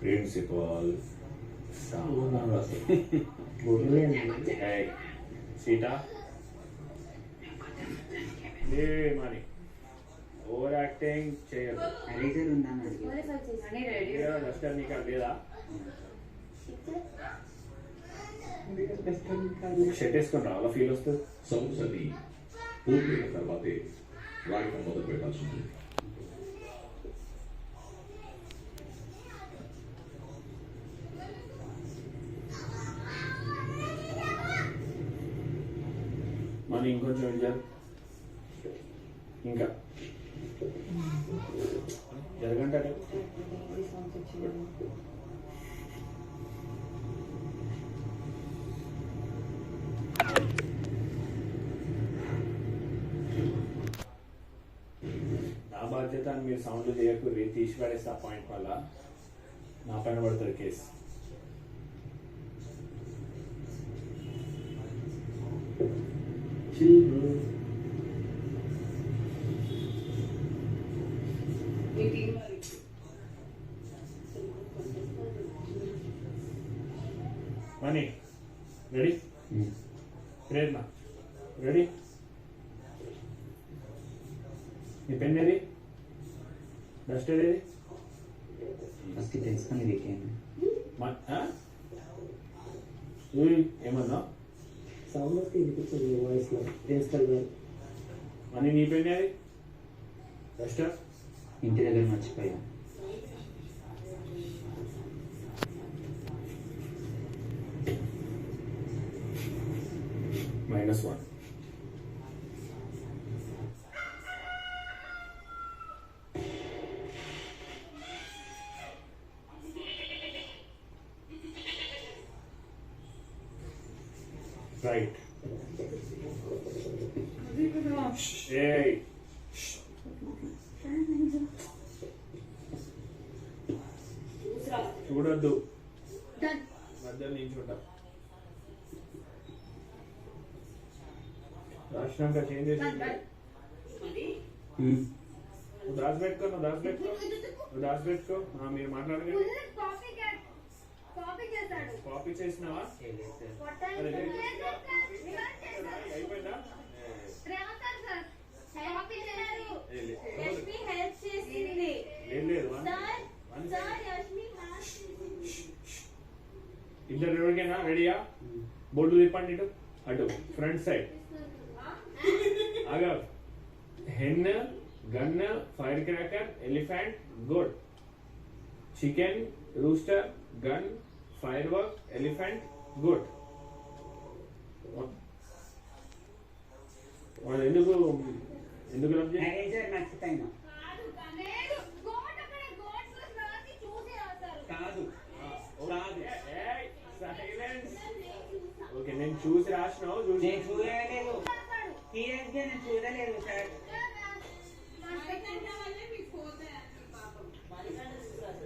Principal Sita లే మరి over acting చేయదు. డస్టర్ నీకు లేదా షర్ట్ వేసుకుని రావాలా ఫీల్ వస్తుంది? సమస్యని పూర్తయిన తర్వాతే రాయటం మొదలు పెట్టాల్సి ఉంటుంది. మన ఇంకొంచెం ఇడిచారు ఇంకా జరగంట నా బాధ్యత అని మీరు సౌండ్ చేయకూరి తీసి పడేస్తే ఆ పాయింట్ వల్ల నా పైన పడతారు కేసు మనీ. రెడీ ప్రేరణ. రెడీ నీ పెన్ ఏది? డస్టర్ ఏది? ఫస్ట్ తెలుసుకొని వీకెండ్. ఏమన్నా సౌండ్ వస్తే వినిపించదు వాయిస్ లో ప్రిన్సిపల్ గారు మనీ నీ పెన్ ఏది డస్టర్ ఇంటి దగ్గర మర్చిపోయా మైనస్ వన్ రైట్ ఏయ్ చూడొద్దు. మధ్యలో నించుంటా రాసినాక చేంజ్ చేసి నువ్వు దాచిపెట్టుకో నువ్వు దాచిపెట్టుకో. నువ్వు దాచిపెట్టుకో. ఆ, మీరు కాపీ చేసినావా? కొట్టాలి. అయిపోయిందా ఏం లేదు ఇద్దరు ఎవరికైనా రెడీయా? బోర్డు తిప్పండి ఇటు. అటు ఫ్రంట్ సైడ్. ఆగా hen gun firecracker elephant good. Chicken rooster gun fire work elephant good వాళ్ళు ఎందుకు ఎందుకు రబ్ చేసి ఎరేజర్ మర్చిపోయినా కాదు లేదు గోట్ అక్కడ గోట్ రాసి చూసి రాస్తారు కాదు కాదు సైలెన్స్ ఓకే నేను చూసి రాసినావు చూసి నేను చూడలేదు రాస్తాడు సీరియస్ గా నేను చూడలేదు సార్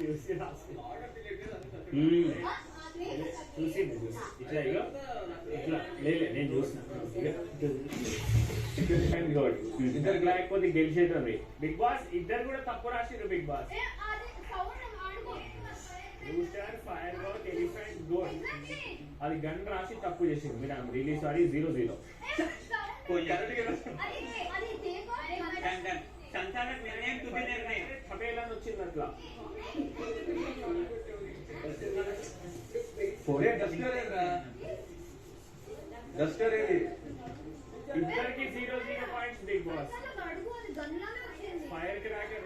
చూసి రాస్తున్నా మ్మ్. ఆ, అది చూసి చూసి ఇట్లా ఇగో ఇట్లా లేదు నేను చూసిన ఇద్దరు లేకపోతే గెలిచేది బిగ్ బాస్ ఇద్దరు కూడా తప్పు రాసిరు బిగ్ బాస్ ఏ, అది సౌండ్ ఆడుకో rooster firework elephant goal Exactly. అది గన్ రాసి తప్పు చేసింది మీరు రిలీజ్ సారీ జీరో జీరో ఏ, sound. కొంచెం. అది అది తేగో డన్ డన్. సంతానక నిర్ణయం తుది నిర్ణయం ఛబేలని వచ్చింది అట్లా ఫోరే డస్టర్ ఏదిరా డస్టర్ ఏది ఇద్దరికి zero zero points Big Boss అసలు అడుగు అది గన్లానే వచ్చింది ఫైర్ క్రాకర్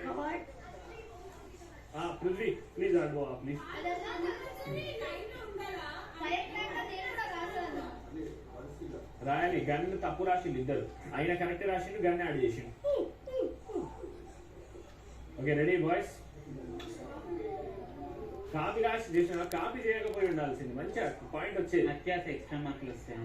పృథ్వీ ప్లీజ్ అడుగు ప్లీజ్ అదన్నా ఫైర్ క్రాకర్ నేను కూడా రాశాను రాయాలి గన్ తప్పు రాసిండు ఇద్దరు ఆయన కరెక్ట్ రాసిండు గన్ యాడ్ చేసిండు ఓకే రెడీ బాయ్స్ కాపీ రాసి చేసిన కాపీ చేయకపోయి ఉండాల్సింది. మంచిగా పాయింట్ వచ్చేది. అత్యాశ ఎక్స్ట్రా మార్కులు వస్తాయి